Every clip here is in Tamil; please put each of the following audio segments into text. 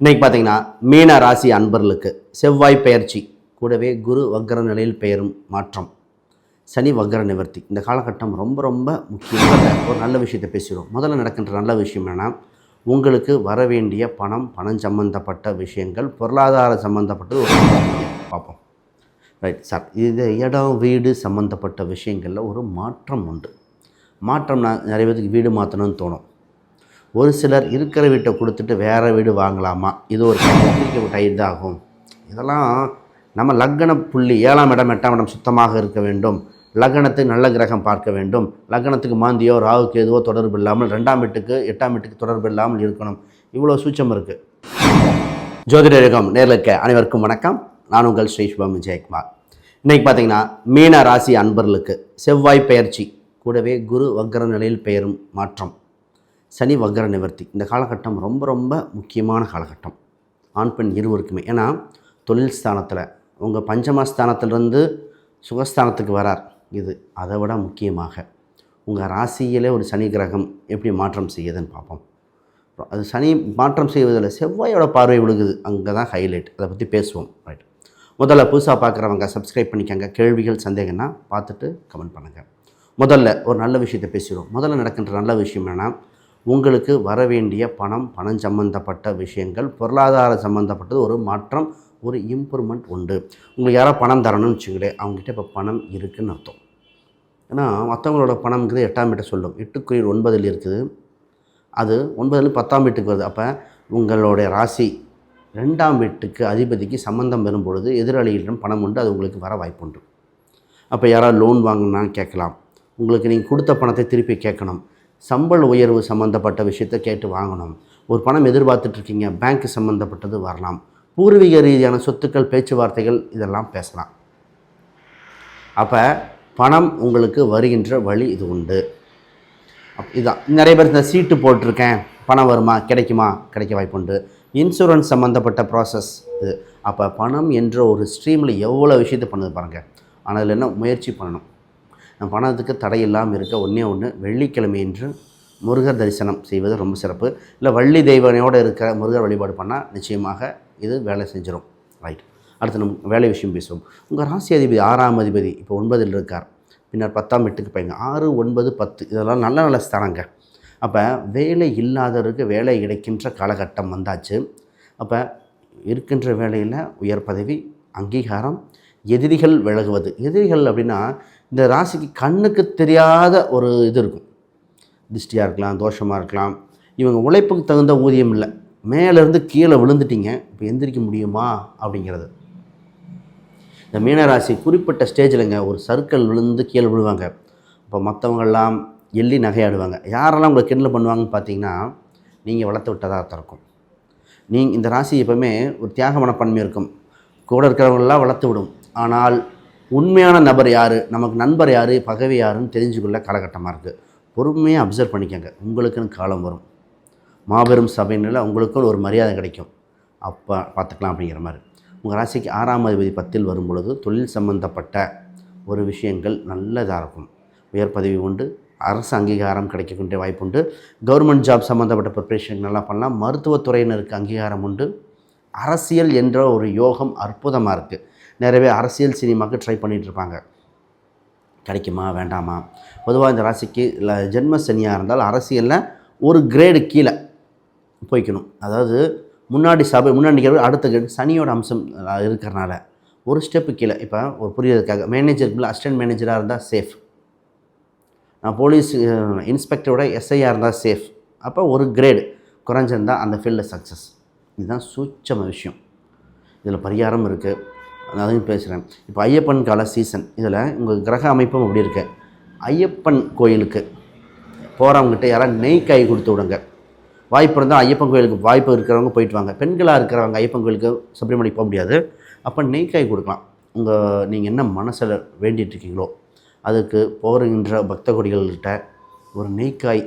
இன்றைக்கி பார்த்தீங்கன்னா மீன ராசி அன்பர்களுக்கு செவ்வாய் பெயர்ச்சி கூடவே குரு வக்ர நிலையில் பெயரும் மாற்றம். சனி வக்ர நிவர்த்தி. இந்த காலகட்டம் ரொம்ப ரொம்ப முக்கியமான ஒரு நல்ல விஷயத்தை பேசுகிறோம். முதல்ல நடக்கின்ற நல்ல விஷயம் என்னென்னா உங்களுக்கு வர வேண்டிய பணம் பணம் சம்பந்தப்பட்ட விஷயங்கள் பொருளாதார சம்பந்தப்பட்டது ஒரு பார்ப்போம். ரைட் சார் இது இடம் வீடு சம்மந்தப்பட்ட விஷயங்களில் ஒரு மாற்றம் உண்டு. மாற்றம்னா நிறைய பேருக்கு வீடு மாற்றணும்னு தோணும். ஒரு சிலர் இருக்கிற வீட்டை கொடுத்துட்டு வேறு வீடு வாங்கலாமா? இது ஒரு பிரிக்க இதாகும். இதெல்லாம் நம்ம லக்ன புள்ளி ஏழாம் இடம் எட்டாம் இடம் சுத்தமாக இருக்க வேண்டும். லக்னத்துக்கு நல்ல கிரகம் பார்க்க வேண்டும். லக்னத்துக்கு மாந்தியோ ராகுக்கு எதுவோ தொடர்பு இல்லாமல் ரெண்டாம் வீட்டுக்கு எட்டாம் வீட்டுக்கு தொடர்பு இல்லாமல் இருக்கணும். இவ்வளோ சூச்சம் இருக்குது ஜோதிட யுகம் நேரில் இருக்க அனைவருக்கும் வணக்கம். நான் உங்கள் ஸ்ரீ சுபம் விஜயகுமார். இன்றைக்கி பார்த்தீங்கன்னா மீன ராசி அன்பர்களுக்கு செவ்வாய் பெயர்ச்சி. கூடவே குரு வக்கர நிலையில் பெயரும் மாற்றம். சனி வக்கர நிவர்த்தி. இந்த காலகட்டம் ரொம்ப ரொம்ப முக்கியமான காலகட்டம். ஆண் பெண் இருவருக்குமே. ஏன்னா தொழில் ஸ்தானத்தில் உங்கள் பஞ்சமஸ்தானத்திலிருந்து சுகஸ்தானத்துக்கு வரார். இது அதை விட முக்கியமாக. உங்கள் ராசியிலே ஒரு சனி கிரகம் எப்படி மாற்றம் செய்யுதுன்னு பார்ப்போம். அது சனி மாற்றம் செய்வதில் செவ்வாயோட பார்வை விழுகுது. அங்கே தான் ஹைலைட் அதை பற்றி பேசுவோம். ரைட் முதல்ல புதுசாக பார்க்குறவங்க சப்ஸ்கிரைப் பண்ணிக்கங்க. கேள்விகள் சந்தேகம்னா பார்த்துட்டு கமெண்ட் பண்ணுங்கள் முதல்ல ஒரு நல்ல விஷயத்தை பேசிடுவோம். முதல்ல நடக்கின்ற நல்ல விஷயம் என்னென்னா உங்களுக்கு வர வேண்டிய பணம் பணம் சம்பந்தப்பட்ட விஷயங்கள் பொருளாதார சம்பந்தப்பட்டது ஒரு மாற்றம் ஒரு இம்ப்ரூவ்மெண்ட் உண்டு. உங்களுக்கு யாராவது பணம் தரணும்னு வச்சுங்களேன் அவங்ககிட்ட இப்போ பணம் இருக்குதுன்னு அர்த்தம். ஏன்னா மற்றவங்களோட பணம்ங்கிறது எட்டாம் வீட்டை சொல்லும். எட்டுக்குயில் ஒன்பதில் இருக்குது. அது ஒன்பதில் பத்தாம் வீட்டுக்கு வருது. அப்போ உங்களுடைய ராசி ரெண்டாம் வீட்டுக்கு அதிபதிக்கு சம்மந்தம் வரும் பொழுது எதிராளிகளிடம் பணம் உண்டு அது உங்களுக்கு வர வாய்ப்புண்டு. அப்போ யாராவது லோன் வாங்கினான்னு கேட்கலாம். உங்களுக்கு நீங்கள் கொடுத்த பணத்தை திருப்பி கேட்கணும். சம்பள உயர்வு சம்மந்தப்பட்ட விஷயத்தை கேட்டு வாங்கணும். ஒரு பணம் எதிர்பார்த்துட்ருக்கீங்க பேங்க் சம்மந்தப்பட்டது வரலாம். பூர்வீக ரீதியான சொத்துக்கள் பேச்சுவார்த்தைகள் இதெல்லாம் பேசலாம். அப்போ பணம் உங்களுக்கு வருகின்ற வழி இது உண்டு. இதுதான் இதான். நிறைய பேர் இந்த சீட்டு போட்டிருக்கேன். பணம் வருமா கிடைக்குமா கிடைக்க வாய்ப்புண்டு இன்சூரன்ஸ் சம்மந்தப்பட்ட ப்ராசஸ் இது. அப்போ பணம் என்ற ஒரு ஸ்ட்ரீமில் எவ்வளோ விஷயத்தை பண்ணுது பாருங்கள் ஆனால் அதில் என்ன முயற்சி பண்ணணும். பணத்துக்கு தடை இல்லாமல் இருக்க ஒன்றே ஒன்று வெள்ளிக்கிழமையன்று முருகர் தரிசனம் செய்வது ரொம்ப சிறப்பு. இல்லை வள்ளி தெய்வனையோடு இருக்கிற முருகர் வழிபாடு பண்ணால் நிச்சயமாக இது வேலை செஞ்சிடும் ரைட் அடுத்து நம்ம வேலை விஷயம் பேசுவோம். உங்கள் ராசி அதிபதி ஆறாம் அதிபதி இப்போ ஒன்பதில் இருக்கார். பின்னர் பத்தாம் வீட்டுக்கு பையங்க ஆறு ஒன்பது பத்து இதெல்லாம் நல்ல நல்ல ஸ்தானங்க. அப்போ வேலை இல்லாதவருக்கு வேலை கிடைக்கின்ற காலகட்டம் வந்தாச்சு. அப்போ இருக்கின்ற வேலையில் உயர் பதவி அங்கீகாரம் எதிரிகள் விலகுவது. எதிரிகள் அப்படின்னா இந்த ராசிக்கு கண்ணுக்கு தெரியாத ஒரு இது இருக்கும். திருஷ்டியாக இருக்கலாம் தோஷமாக இருக்கலாம். இவங்க உழைப்புக்கு தகுந்த ஊதியம் இல்லை. மேலேருந்து கீழே விழுந்துட்டீங்க. இப்போ எந்திரிக்க முடியுமா? அப்படிங்கிறது. இந்த மீனராசி குறிப்பிட்ட ஸ்டேஜில்ங்க ஒரு சர்க்கிள் விழுந்து கீழே விழுவாங்க. இப்போ மற்றவங்கெல்லாம் எள்ளி நகையாடுவாங்க. யாரெல்லாம் உங்களை கிண்டல் பண்ணுவாங்கன்னு பார்த்தீங்கன்னா நீங்கள் வளர்த்து விட்டதாக திறக்கும் இருக்கும். நீங்கள் இந்த ராசி எப்போவுமே ஒரு தியாக மனப்பான்மை இருக்கும். கூட இருக்கிறவங்களெல்லாம் வளர்த்து விடும். ஆனால் உண்மையான நபர் யார்? நமக்கு நண்பர் யார்? பகவை யாருன்னு தெரிஞ்சுக்கொள்ள காலகட்டமாக இருக்குது பொறுமையாக அப்சர்வ் பண்ணிக்கோங்க. உங்களுக்குன்னு காலம் வரும். மாபெரும் சபையினில் உங்களுக்குன்னு ஒரு மரியாதை கிடைக்கும். அப்போ பார்த்துக்கலாம் அப்படிங்கிற மாதிரி. உங்கள் ராசிக்கு ஆறாம் அதிபதி பத்தில் வரும் பொழுது தொழில் சம்பந்தப்பட்ட ஒரு விஷயங்கள் நல்லதாக இருக்கும். உயர் பதவி உண்டு. அரசு அங்கீகாரம் கிடைக்கக்கூடிய வாய்ப்பு உண்டு. கவர்மெண்ட் ஜாப் சம்மந்தப்பட்ட ப்ரிப்ரேஷன் நல்லா பண்ணலாம். மருத்துவத்துறையினருக்கு அங்கீகாரம் உண்டு. அரசியல் என்ற ஒரு யோகம் அற்புதமாக இருக்குது நிறையவே அரசியல் சினிமாவுக்கு ட்ரை பண்ணிகிட்டு இருப்பாங்க கிடைக்குமா வேண்டாமா? பொதுவாக இந்த ராசிக்கு இல்லை ஜென்ம சனியாக இருந்தால் அரசியலில் ஒரு கிரேடு கீழே போய்க்கணும். அதாவது முன்னாடி சபை முன்னாடி நிற்கிறது அடுத்த கிரேடு சனியோட அம்சம் இருக்கிறனால ஒரு ஸ்டெப்பு கீழே. இப்போ ஒரு புரியறதுக்காக மேனேஜர் அசிஸ்டன்ட் மேனேஜராக இருந்தால் சேஃப் நான் போலீஸ் இன்ஸ்பெக்டரோட எஸ்ஐயாக இருந்தால் சேஃப் அப்போ ஒரு கிரேடு குறைஞ்சிருந்தால் அந்த ஃபீல்டில் சக்ஸஸ் இதுதான் சூட்சம விஷயம். இதில் பரிகாரம் இருக்குது அதையும் பேசுகிறேன் இப்போ ஐயப்பன் கால சீசன் இதில் உங்கள் கிரக அமைப்பும் அப்படி இருக்கு. ஐயப்பன் கோயிலுக்கு போகிறவங்ககிட்ட யாராவது நெய் காய் கொடுத்து விடுங்க. வாய்ப்பு இருந்தால் ஐயப்பன் கோயிலுக்கு வாய்ப்பு இருக்கிறவங்க போயிட்டு வாங்க. பெண்களாக இருக்கிறவங்க ஐயப்பன் கோயிலுக்கு சபரிமலை போக முடியாது. அப்போ நெய் காய் கொடுக்கலாம். உங்கள் நீங்கள் என்ன மனசில் வேண்டிகிட்ருக்கீங்களோ அதுக்கு போகின்ற பக்த கொடிகள்கிட்ட ஒரு நெய்க்காய்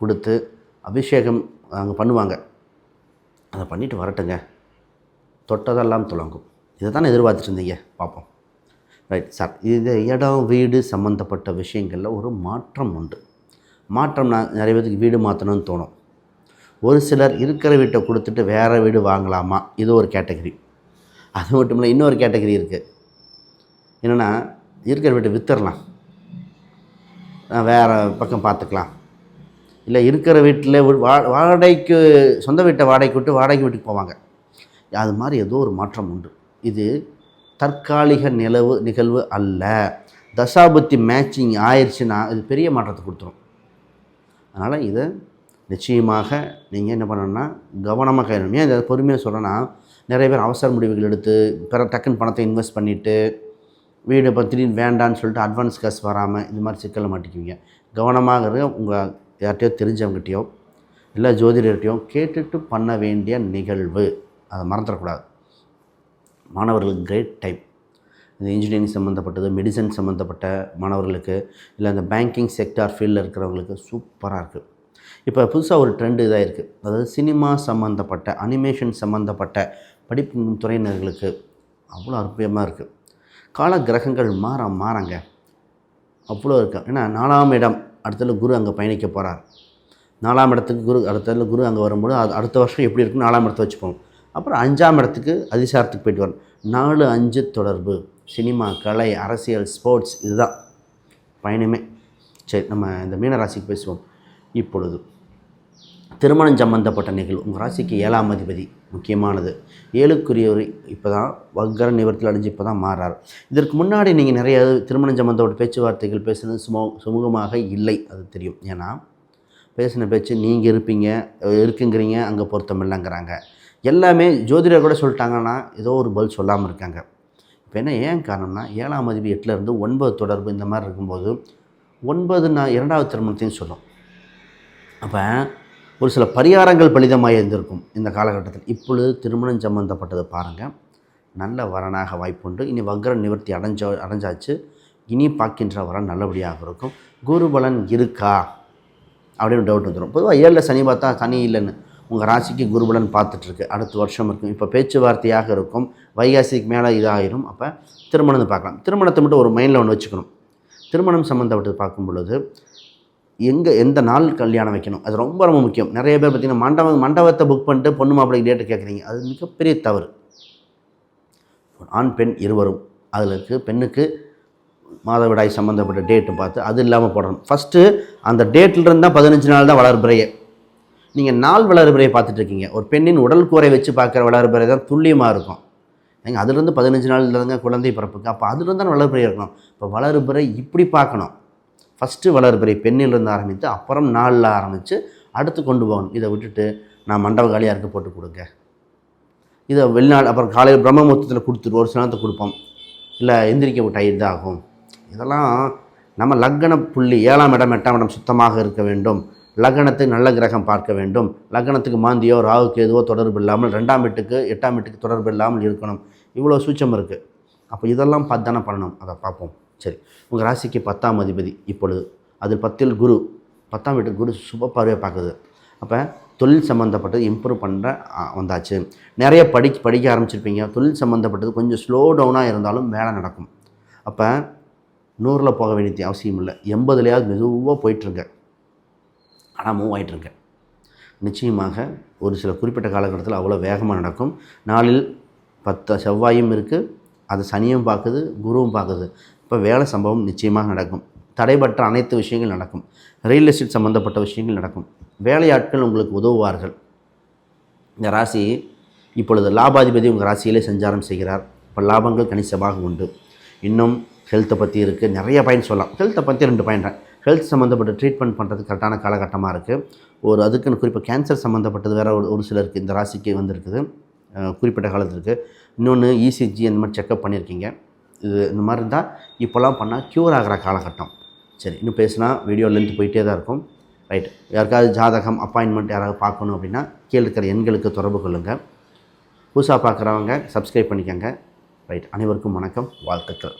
கொடுத்து அபிஷேகம் அங்கே பண்ணுவாங்க. அதை பண்ணிவிட்டு வரட்டுங்க. தொட்டதெல்லாம் துளங்கும் இதை தானே எதிர்பார்த்துட்டு இருந்தீங்க? பார்ப்போம் ரைட் சார் இது இடம் வீடு சம்மந்தப்பட்ட விஷயங்களில் ஒரு மாற்றம் உண்டு. மாற்றம் நான் நிறைய பேருக்கு வீடு மாற்றணும்னு தோணும். ஒரு சிலர் இருக்கிற வீட்டை கொடுத்துட்டு வேறு வீடு வாங்கலாமா? இது ஒரு கேட்டகரி. அது மட்டும் இல்லை இன்னொரு கேட்டகரி இருக்குது என்னென்னா இருக்கிற வீட்டை விற்றுறலாம் வேறு பக்கம் பார்த்துக்கலாம் இல்லை இருக்கிற வீட்டில் வா வாடகைக்கு சொந்த வீட்டை வாடகைக்கு விட்டு வாடகை வீட்டுக்கு போவாங்க. அது மாதிரி ஏதோ ஒரு மாற்றம் உண்டு. இது தற்காலிக நிலவு நிகழ்வு அல்ல. தசாபத்தி மேட்சிங் ஆயிடுச்சுன்னா இது பெரிய மாற்றத்தை கொடுத்துரும். அதனால் இதை நிச்சயமாக நீங்கள் என்ன பண்ணணும்னா கவனமாக கையாளணும். ஏன் இதை பொறுமையாக சொல்கிறேன்னா நிறைய பேர் அவசர முடிவுகள் எடுத்து பிற டக்குன்னு பணத்தை இன்வெஸ்ட் பண்ணிவிட்டு வீடு இப்போ திடீர்னு வேண்டான்னு சொல்லிட்டு அட்வான்ஸ் காசு வராமல் இது மாதிரி சிக்கலை மாட்டிக்குவீங்க. கவனமாக உங்கள் யார்கிட்டயோ தெரிஞ்சவங்ககிட்டயோ இல்லை ஜோதிடர்கிட்டையோ கேட்டுட்டு பண்ண வேண்டிய நிகழ்வு. அதை மறந்துடக்கூடாது. மாணவர்களுக்கு கிரேட் டைம் இந்த இன்ஜினியரிங் சம்மந்தப்பட்டது மெடிசன் சம்மந்தப்பட்ட மாணவர்களுக்கு இல்லை அந்த பேங்கிங் செக்டார் ஃபீல்டில் இருக்கிறவங்களுக்கு சூப்பராக இருக்குது இப்போ புதுசாக ஒரு ட்ரெண்டு இதாக இருக்குது அதாவது சினிமா சம்மந்தப்பட்ட அனிமேஷன் சம்மந்தப்பட்ட படிப்பு துறையினர்களுக்கு அவ்வளோ அற்புதமாக இருக்குது கால கிரகங்கள் மாற மாறாங்க. அவ்வளோ இருக்கு. ஏன்னா நாலாம் இடம் அடுத்தது குரு அங்கே பயணிக்க போகிறார் நாலாம் இடத்துக்கு குரு அடுத்ததுல குரு அங்கே வரும்போது அது அடுத்த வருஷம் எப்படி இருக்குன்னு நாலாம் இடத்த வச்சுப்போம். அப்புறம் அஞ்சாம் இடத்துக்கு அதிசாரத்துக்கு போயிட்டு வரும் நாலு அஞ்சு தொடர்பு. சினிமா கலை அரசியல் ஸ்போர்ட்ஸ் இதுதான். பயணமே. சரி நம்ம இந்த மீனராசிக்கு பேசுவோம். இப்பொழுது திருமணம் சம்பந்தப்பட்ட நிகழ்வு. உங்கள் ராசிக்கு ஏழாம் அதிபதி முக்கியமானது. ஏழுக்குரியவர் இப்போ தான் வக்கர நிவர்த்தியில் அடைஞ்சு இப்போ தான் மாறார். இதற்கு முன்னாடி நீங்கள் நிறைய திருமணம் சம்பந்தப்பட்ட பேச்சுவார்த்தைகள் பேசுனது சுமோ சுமூகமாக இல்லை அது தெரியும். ஏன்னா பேசின பேச்சு நீங்கள் இருப்பீங்க இருக்குங்கிறீங்க அங்கே பொருத்தம் இல்லைங்கிறாங்க எல்லாமே ஜோதிடர் கூட சொல்லிட்டாங்கன்னா ஏதோ ஒரு பதில் சொல்லாமல் இருக்காங்க. இப்போ என்ன ஏன் காரணம்னா ஏழாம் அதிபதி எட்டில் இருந்து ஒன்பது தொடர்பு இந்த மாதிரி இருக்கும்போது ஒன்பது நான் இரண்டாவது திருமணத்தையும் சொல்லும். அப்போ ஒரு சில பரிகாரங்கள் பலிதமாக இருந்திருக்கும் இந்த காலகட்டத்தில். இப்பொழுது திருமணம் சம்மந்தப்பட்டதை பாருங்கள் நல்ல வரனாக வாய்ப்புண்டு இனி வக்ர நிவர்த்தி அடைஞ்ச அடைஞ்சாச்சு. இனி பார்க்கின்ற வரன் நல்லபடியாக இருக்கும். குருபலன் இருக்கா? அப்படின்னு டவுட் வந்துடும் பொதுவாக ஏழில் சனி பார்த்தா சனி இல்லைன்னு. உங்கள் ராசிக்கு குருபலன் பார்த்துட்ருக்கு. அடுத்த வருஷம் இருக்கும். இப்போ பேச்சுவார்த்தையாக இருக்கும். வைகாசிக்கு மேலே இதாகிடும் அப்போ திருமணம் பார்க்கலாம். திருமணத்தை மட்டும் ஒரு மைண்டில் ஒன்று வச்சுக்கணும். திருமணம் சம்மந்தப்பட்டது பார்க்கும் பொழுது எங்கே எந்த நாள் கல்யாணம் வைக்கணும்? அது ரொம்ப ரொம்ப முக்கியம். நிறைய பேர் பார்த்திங்கன்னா மண்டபம் மண்டபத்தை புக் பண்ணிட்டு பொண்ணு மாப்பிள்ளைக்கு டேட்டு கேட்குறீங்க அது மிகப்பெரிய தவறு. ஆண் பெண் இருவரும். அதில் இருக்குது பெண்ணுக்கு மாதவிடாய் சம்மந்தப்பட்ட டேட்டு பார்த்து அது இல்லாமல் போடணும். ஃபஸ்ட்டு அந்த டேட்டில் தான் பதினஞ்சு நாள் தான் வளர்பிறையே. நீங்கள் நாள் வளர்பிறையை பார்த்துட்டு இருக்கீங்க ஒரு பெண்ணின் உடல் கூரை வச்சு பார்க்குற வளர்பிறை தான் துல்லியமாக இருக்கும். ஏங்க அதுலேருந்து பதினஞ்சு நாள் இல்லைங்க குழந்தை பிறப்புக்கு. அப்போ அதுலேருந்து தான் வளர்பிறை இருக்கணும். இப்போ வளர்பிறை இப்படி பார்க்கணும். ஃபஸ்ட்டு வளர்பிறை பெண்ணிலிருந்து ஆரம்பித்து அப்புறம் நாளில் ஆரம்பித்து அடுத்து கொண்டு போகணும். இதை விட்டுட்டு நான் மண்டப காலியாக இருக்க போட்டு கொடுங்க. இதை வெளிநாடு அப்புறம் காலையில் பிரம்ம முகூர்த்தத்தில் கொடுத்துட்டு ஒரு சில நேரத்தை கொடுப்போம். இல்லை எந்திரிக்க விட்டால் இதாகும். இதெல்லாம் நம்ம லக்கண புள்ளி ஏழாம் இடம் எட்டாம் இடம் சுத்தமாக இருக்க வேண்டும். லக்னத்தை நல்ல கிரகம் பார்க்க வேண்டும். லக்னத்துக்கு மாந்தியோ ராகுக்கு எதுவோ தொடர்பு இல்லாமல் ரெண்டாம் வீட்டுக்கு எட்டாம் வீட்டுக்கு தொடர்பு இல்லாமல் இருக்கணும். இவ்வளோ சூச்சம் இருக்குது அப்போ இதெல்லாம் பார்த்து தானே பண்ணணும் அதை பார்ப்போம். சரி. உங்கள் ராசிக்கு பத்தாம் அதிபதி இப்பொழுது. அதில் பத்தில் குரு. பத்தாம் வீட்டுக்கு குரு சுப பார்வையை பார்க்குது. அப்போ தொழில் சம்மந்தப்பட்டது இம்ப்ரூவ் பண்ணுற வந்தாச்சு. நிறைய படி படிக்க ஆரம்பிச்சிருப்பீங்க. தொழில் சம்மந்தப்பட்டது கொஞ்சம் ஸ்லோ டவுனாக இருந்தாலும் வேலை நடக்கும். அப்போ நூறில் போக வேண்டிய அவசியம் இல்லை. எண்பதுலையாவது மெதுவாக போயிட்டுருங்க ஆனால் மூவ் ஆகிட்டுருங்க நிச்சயமாக ஒரு சில குறிப்பிட்ட காலகட்டத்தில் அவ்வளோ வேகமாக நடக்கும். நாளில் பத்து செவ்வாயும் இருக்குது அது சனியும் பார்க்குது குருவும் பார்க்குது. இப்போ வேலை சம்பவம் நிச்சயமாக நடக்கும். தடைபற்ற அனைத்து விஷயங்கள் நடக்கும். ரியல் எஸ்டேட் சம்மந்தப்பட்ட விஷயங்கள் நடக்கும். வேலையாட்கள் உங்களுக்கு உதவுவார்கள். இந்த ராசி இப்பொழுது லாபாதிபதி உங்கள் ராசியிலே சஞ்சாரம் செய்கிறார். இப்போ லாபங்கள் கணிசமாக உண்டு. இன்னும் ஹெல்த்தை பற்றி இருக்குது நிறைய பயன் சொல்லலாம். ஹெல்த்தை பற்றி ரெண்டு பயன்றேன் ஹெல்த் சம்மந்தப்பட்ட ட்ரீட்மெண்ட் பண்ணுறது கரெக்டான காலகட்டமாக இருக்குது ஒரு அதுக்குன்னு குறிப்பாக கேன்சர் சம்மந்தப்பட்டது வேறு ஒரு ஒரு சிலருக்கு இந்த ராசிக்கு வந்திருக்குது. குறிப்பிட்ட காலத்துக்கு இன்னொன்று இசிஜி அந்த மாதிரி செக்கப் பண்ணியிருக்கீங்க. இது இந்த மாதிரி இருந்தால் இப்போல்லாம் பண்ணால் க்யூர் ஆகிற காலகட்டம். சரி இன்னும் பேசினா வீடியோ லென்த் போயிட்டே தான் இருக்கும். ரைட் யாருக்காவது ஜாதகம் அப்பாயின்மெண்ட் யாராவது பார்க்கணும் அப்படின்னா கீழே இருக்கிற எண்களுக்கு தொடர்பு கொள்ளுங்கள் புதுசாக பார்க்குறவங்க சப்ஸ்கிரைப் பண்ணிக்கோங்க. ரைட் அனைவருக்கும் வணக்கம். வாழ்த்துக்கள்.